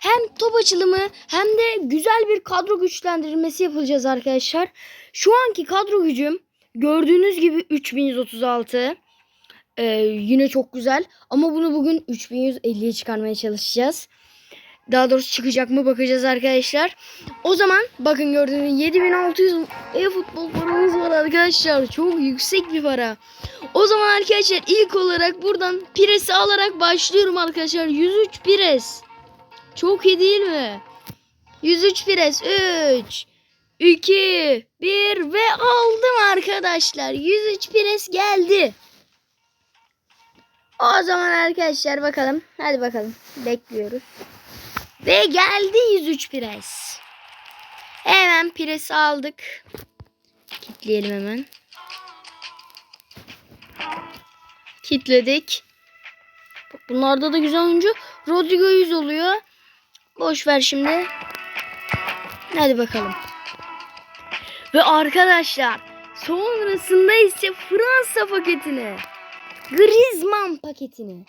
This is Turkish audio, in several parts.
hem top açılımı hem de güzel bir kadro güçlendirmesi yapılacağız arkadaşlar. Şu anki kadro gücüm gördüğünüz gibi 3136. Ee, yine çok güzel ama bunu bugün 3150'ye çıkarmaya çalışacağız. Daha doğrusu çıkacak mı bakacağız arkadaşlar. O zaman bakın gördüğünüz 7600 e-futbol paramız var arkadaşlar. Çok yüksek bir para. O zaman arkadaşlar ilk olarak buradan Pires'i alarak başlıyorum arkadaşlar. 103 Pires. Çok iyi değil mi? 103 Pires. 3, 2, 1 ve aldım arkadaşlar. 103 Pires geldi. O zaman arkadaşlar bakalım. Hadi bakalım. Bekliyoruz. Ve geldi 103 Pires. Hemen Pires'i aldık. Kitleyelim hemen. Kitledik. Bunlarda da güzel oyuncu. Rodrigo 100 oluyor. Boş ver şimdi. Hadi bakalım. Ve arkadaşlar sonrasında ise Fransa paketini. Griezmann paketini.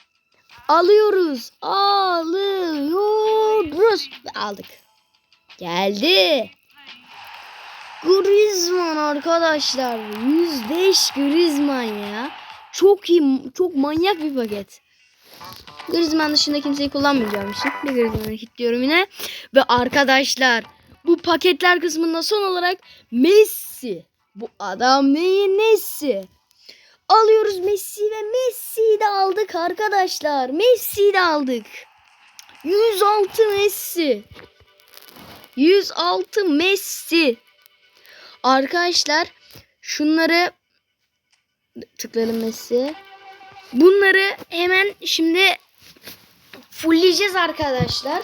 Alıyoruz. Alıyoruz. Ve aldık. Geldi. Griezmann arkadaşlar. 105 Griezmann ya. Çok iyi, çok manyak bir paket. Griezmann dışında kimseyi kullanmayacağım için bir Griezmann'ı kilitliyorum yine. Ve arkadaşlar bu paketler kısmında son olarak Messi. Bu adam neyin nesi? Alıyoruz Messi ve Messi'yi de aldık arkadaşlar. Messi'yi de aldık. 106 Messi. 106 Messi. Arkadaşlar şunları tıklayalım Messi. Bunları hemen şimdi fullleyeceğiz arkadaşlar.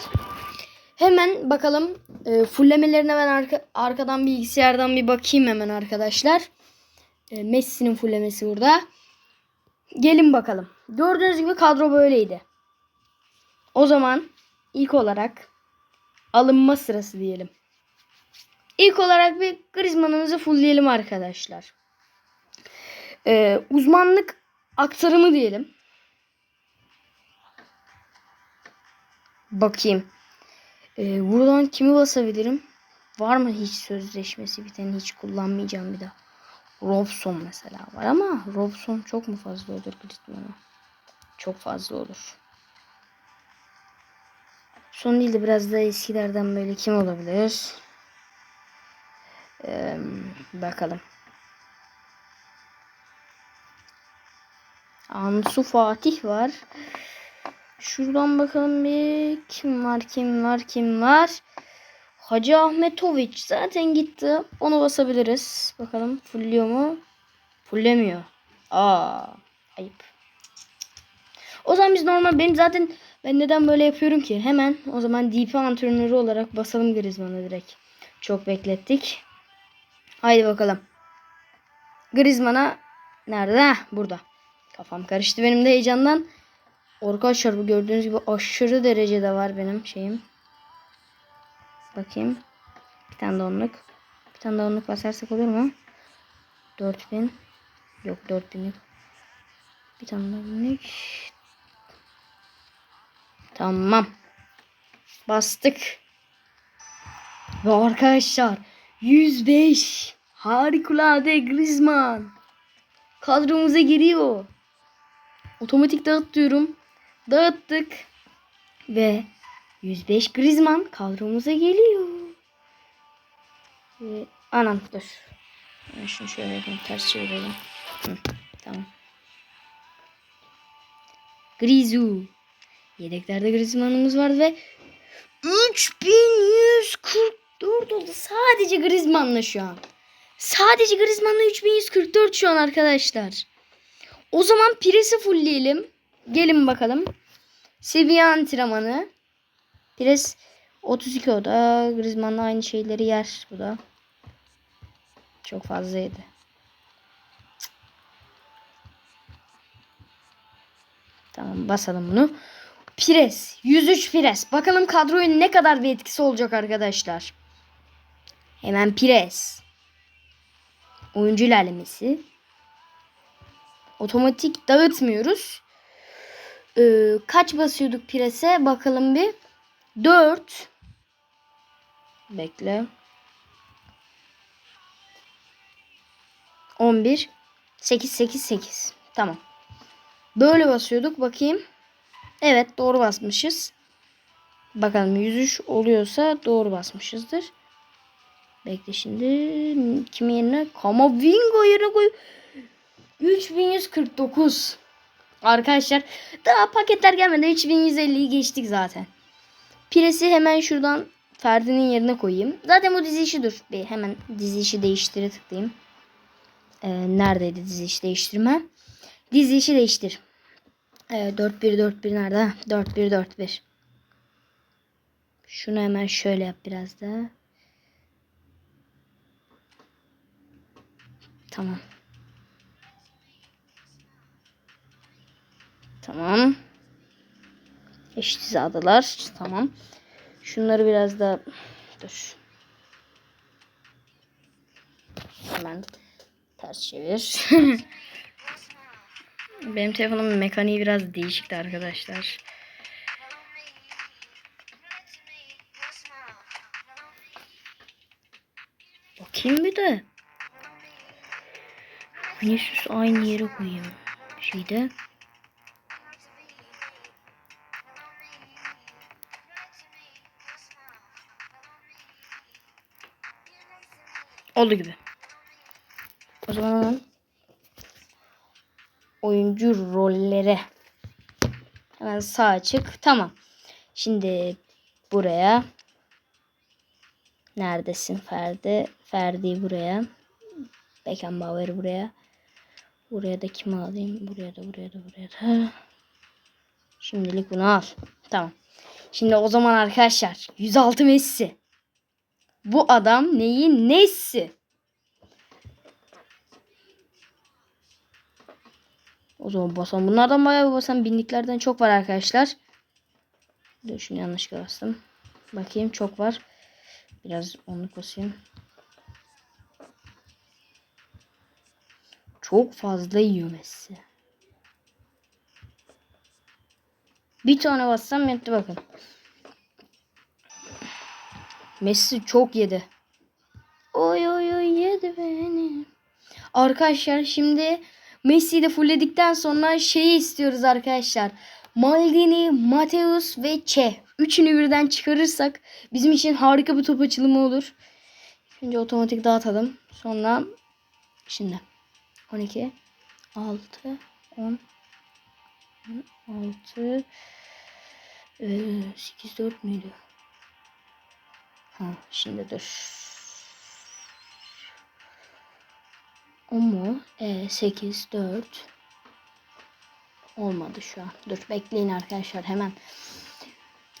Hemen bakalım e, fulllemelerine ben arka, arkadan bilgisayardan bir bakayım hemen arkadaşlar. E, Messi'nin fullemesi burada. Gelin bakalım. Gördüğünüz gibi kadro böyleydi. O zaman ilk olarak alınma sırası diyelim. İlk olarak bir Griezmann'ımızı fullleyelim arkadaşlar. Ee, uzmanlık aktarımı diyelim. Bakayım. Ee, buradan kimi basabilirim? Var mı hiç sözleşmesi biten hiç kullanmayacağım bir daha. Robson mesela var ama Robson çok mu fazla olur Griezmann'a? Çok fazla olur. Son değil de biraz daha eskilerden böyle kim olabilir? Ee, bakalım. Ansu Fatih var. Şuradan bakalım bir kim var kim var kim var. Hacı Ahmetoviç zaten gitti. Onu basabiliriz. Bakalım fulluyor mu? Fullemiyor. Aa, ayıp. O zaman biz normal benim zaten ben neden böyle yapıyorum ki? Hemen o zaman DP antrenörü olarak basalım Griezmann'ı direkt. Çok beklettik. Haydi bakalım. Griezmann'a nerede? Burada. Kafam karıştı benim de heyecandan. Arkadaşlar bu gördüğünüz gibi aşırı derecede var benim şeyim. Bakayım. Bir tane de onluk. Bir tane de onluk basarsak olur mu? 4000. Yok 4000'lik. Bir tane de onluk. Tamam. Bastık. Ve arkadaşlar 105 harikulade Griezmann kadromuza giriyor. Otomatik dağıt diyorum. Dağıttık. Ve 105 Griezmann kadromuza geliyor. Ve anam dur. Ben şunu şöyle yapayım. Ters çevirelim. Hı, tamam. Grizu. Yedeklerde Griezmann'ımız vardı ve 3144 oldu. Sadece Griezmann'la şu an. Sadece Griezmann'la 3144 şu an arkadaşlar. O zaman Pires'i fullleyelim. Gelin bakalım. Seviye antrenmanı. Pires 32 o da. Griezmann'la aynı şeyleri yer bu da. Çok fazla yedi. Tamam basalım bunu. Pires. 103 Pires. Bakalım kadroyu ne kadar bir etkisi olacak arkadaşlar. Hemen Pires. Oyuncu ilerlemesi. Otomatik dağıtmıyoruz. Ee, kaç basıyorduk Pires'e? Bakalım bir. 4 Bekle. 11 8 8 8. Tamam. Böyle basıyorduk. Bakayım. Evet doğru basmışız. Bakalım 103 oluyorsa doğru basmışızdır. Bekle şimdi kimin yerine? Kamavinga yerine koy. 3149. Arkadaşlar daha paketler gelmeden 3150'yi geçtik zaten. Piresi hemen şuradan Ferdi'nin yerine koyayım. Zaten bu dizi işi dur. Bir hemen dizi işi değiştire tıklayayım. Ee, neredeydi dizi işi değiştirme? Dizi işi değiştir. Ee, 4141 nerede? 4141. Şunu hemen şöyle yap biraz daha. Tamam. Tamam. Eşit hizadılar. Tamam. Şunları biraz da dur. Hemen ters çevir. Benim telefonumun mekaniği biraz değişikti arkadaşlar. Bakayım bir de. Vinicius aynı yere koyayım. Şeyde. Oldu gibi. O zaman oyuncu rollere hemen sağ açık. Tamam. Şimdi buraya neredesin Ferdi? Ferdi buraya. Beckenbauer buraya. Buraya da kimi alayım? Buraya da buraya da buraya da. Şimdilik bunu al. Tamam. Şimdi o zaman arkadaşlar 106 Messi. Bu adam neyin nesi? O zaman basan. Bunlardan bayağı bir basan. Binliklerden çok var arkadaşlar. Dur şunu yanlışlıkla bastım. Bakayım çok var. Biraz onluk basayım. Çok fazla yiyor Messi. Bir tane bassam yetti bakın. Messi çok yedi. Oy oy oy yedi beni. Arkadaşlar şimdi Messi'yi de fullledikten sonra şeyi istiyoruz arkadaşlar. Maldini, Mateus ve Çe. Üçünü birden çıkarırsak bizim için harika bir top açılımı olur. Önce otomatik dağıtalım. Sonra şimdi 12 6 10 6 8 4 müydü? Ha, şimdi dur. O mu? E, 8, 4. Olmadı şu an. Dur bekleyin arkadaşlar hemen.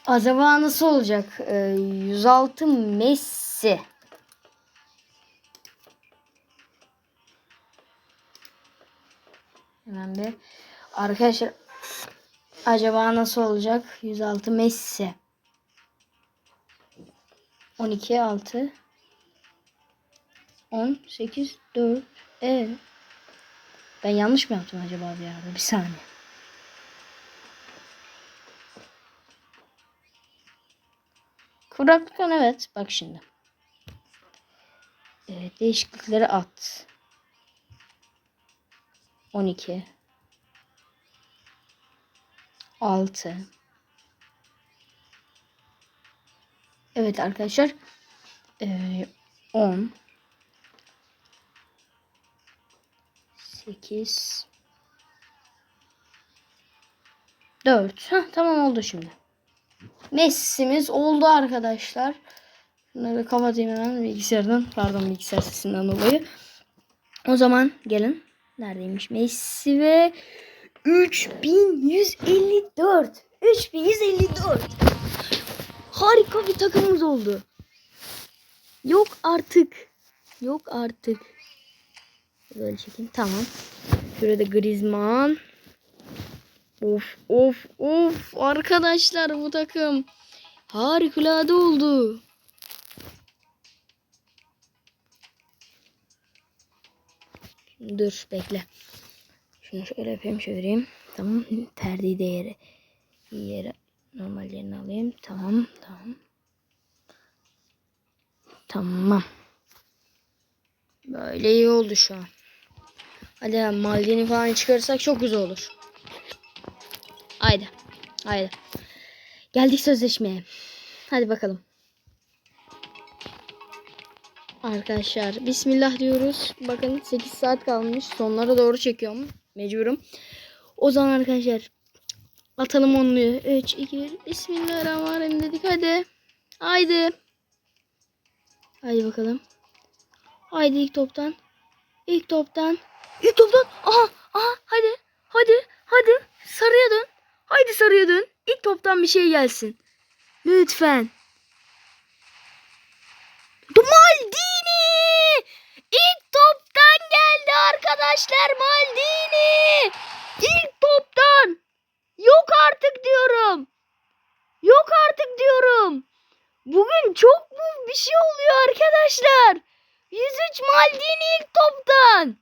Acaba nasıl olacak? E, 106 Messi. Hemen bir. Arkadaşlar acaba nasıl olacak? 106 Messi. 12 6 10 8 4 Evet. Ben yanlış mı yaptım acaba bir yerde? Bir saniye. Kuraklıktan evet. Bak şimdi. Ee, değişiklikleri at. 12 6 Evet arkadaşlar. Ee, 10 8 4 Heh, tamam oldu şimdi. Messi'miz oldu arkadaşlar. Bunları kapatayım hemen bilgisayardan. Pardon bilgisayar sesinden dolayı. O zaman gelin. Neredeymiş Messi ve 3154. 3154. Harika bir takımımız oldu. Yok artık. Yok artık. Böyle çekeyim. Tamam. Şurada Griezmann. Of of of. Arkadaşlar bu takım harikulade oldu. Dur bekle. Şunu şöyle yapayım çevireyim. Tamam. Perdeyi de yere, yere Normal yerini alayım. Tamam. Tamam. Tamam. Böyle iyi oldu şu an. Hadi Maldini falan çıkarırsak çok güzel olur. Haydi. Haydi. Geldik sözleşmeye. Hadi bakalım. Arkadaşlar bismillah diyoruz. Bakın 8 saat kalmış. Sonlara doğru çekiyorum. Mecburum. O zaman arkadaşlar atalım onluyu. 3, 2, 1. Bismillahirrahmanirrahim dedik. Hadi. Haydi. Haydi bakalım. Haydi ilk toptan. İlk toptan. İlk toptan. Aha. Aha. Hadi. Hadi. Hadi. Sarıya dön. Haydi sarıya dön. İlk toptan bir şey gelsin. Lütfen. Maldini! İlk toptan geldi arkadaşlar Maldini! İlk toptan! Yok artık diyorum. Yok artık diyorum. Bugün çok mu bir şey oluyor arkadaşlar? 103 Maldini ilk toptan.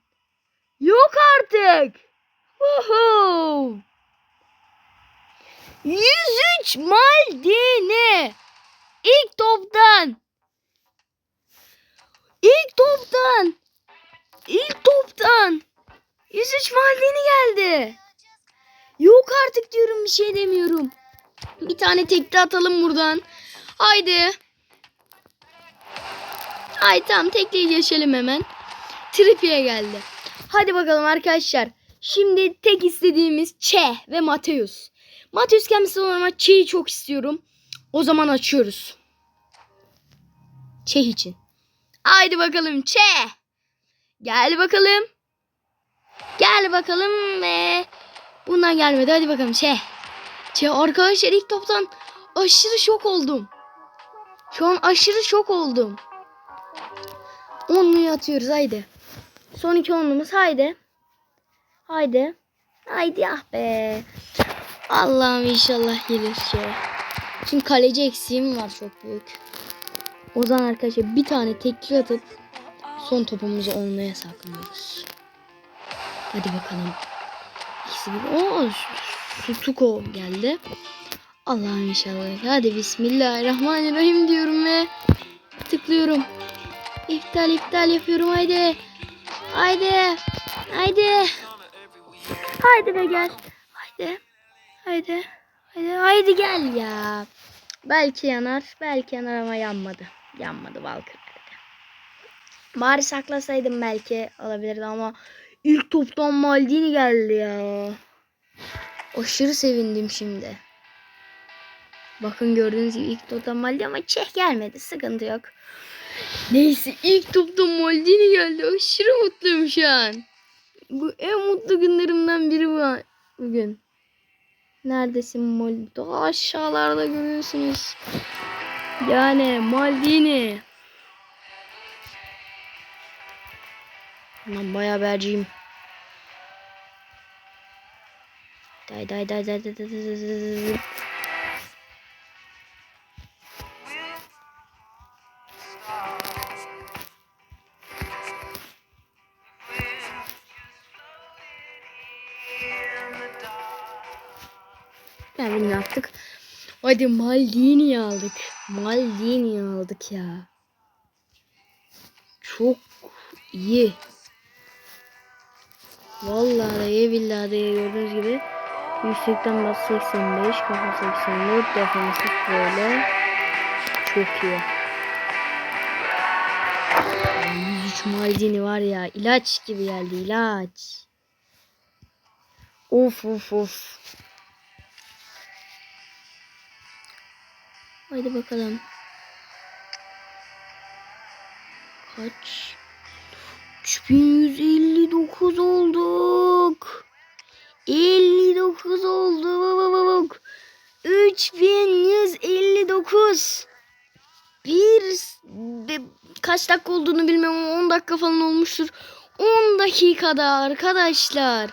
Yok artık. Woohoo! 103 Maldini. İlk toptan. İlk toptan. İlk toptan. 103 Maldini geldi. Yok artık diyorum bir şey demiyorum. Bir tane tekte atalım buradan. Haydi. Ay tamam tekleyi geçelim hemen. Trippier geldi. Hadi bakalım arkadaşlar. Şimdi tek istediğimiz Çe ve Mateus. Mateus kendisi olma Çe'yi çok istiyorum. O zaman açıyoruz. Çe için. Haydi bakalım Çe. Gel bakalım. Gel bakalım ve bundan gelmedi. Hadi bakalım Çe. Çe arkadaşlar ilk toptan aşırı şok oldum. Şu an aşırı şok oldum. Onluyu atıyoruz haydi. Son iki onlumuz haydi. Haydi. Haydi ah be. Allah'ım inşallah gelir şey. Çünkü kaleci eksiğim var çok büyük. O zaman arkadaşlar bir tane tekli atıp son topumuzu onluya saklıyoruz. Hadi bakalım. İkisi bir. Oo, Sutuko geldi. Allah'ım inşallah. Hadi bismillahirrahmanirrahim diyorum ve tıklıyorum. İptal iptal yapıyorum haydi. Haydi. Haydi. Haydi be gel. Haydi. Haydi. Haydi. Haydi gel ya. Belki yanar. Belki yanar ama yanmadı. Yanmadı Valkyrie'de. Bari saklasaydım belki olabilirdi ama ilk toptan Maldini geldi ya. Aşırı sevindim şimdi. Bakın gördüğünüz gibi ilk toptan Maldini ama Çeh gelmedi. Sıkıntı yok. Neyse ilk toptan Maldini geldi. Aşırı mutluyum şu an. Bu en mutlu günlerimden biri bu bugün. Neredesin Maldini? Aşağılarda görüyorsunuz. Yani Maldini. Lan bayağı berciyim. Day day day day day day day day. Yani ne yaptık? Hadi Maldini aldık. Maldini aldık ya. Çok iyi. Vallahi de billahi de gördüğünüz gibi Yüksekten bas 85, kafa 84, defansif böyle. Çok iyi. 103 Maldini var ya ilaç gibi geldi ilaç. Of of of. Haydi bakalım. Kaç? 3159 olduk. 59 olduk. 3159. Bir kaç dakika olduğunu bilmiyorum ama 10 dakika falan olmuştur. 10 dakikada arkadaşlar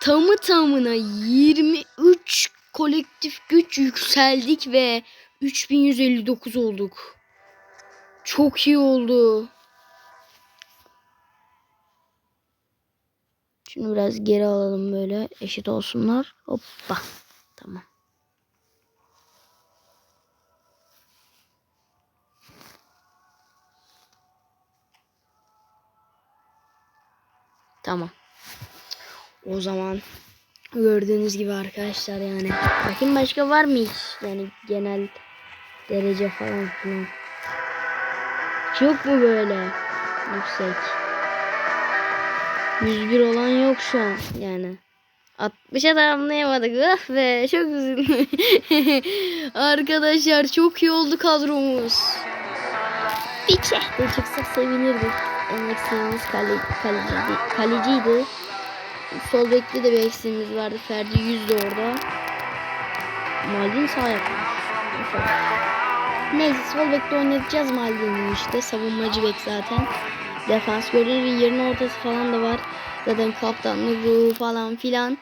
tamı tamına 23 kolektif güç yükseldik ve 3159 olduk. Çok iyi oldu. Şunu biraz geri alalım böyle eşit olsunlar. Hoppa. Tamam. Tamam. O zaman gördüğünüz gibi arkadaşlar yani. Bakın başka var mı hiç? Yani genel derece falan filan. Yok mu böyle yüksek? 101 olan yok şu an yani. 60'a tamamlayamadık. Ah be çok üzüldüm. Arkadaşlar çok iyi oldu kadromuz. Bir çehte çıksa sevinirdik. En eksiğimiz kale, kaleciydi. kaleciydi. Sol bekte de bir eksiğimiz vardı. Ferdi 100 de orada. Maldini sağ yapmış. Neyse sol bekte oynatacağız Maldini'yi işte. Savunmacı bek zaten. Defans gördüğünüz yerin ortası falan da var. Zaten kaptanlık ruhu falan filan.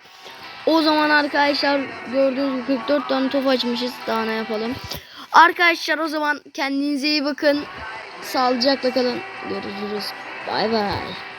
O zaman arkadaşlar gördüğünüz gibi 44 tane top açmışız. Daha ne yapalım. Arkadaşlar o zaman kendinize iyi bakın. Sağlıcakla kalın. Görüşürüz. Bay bay.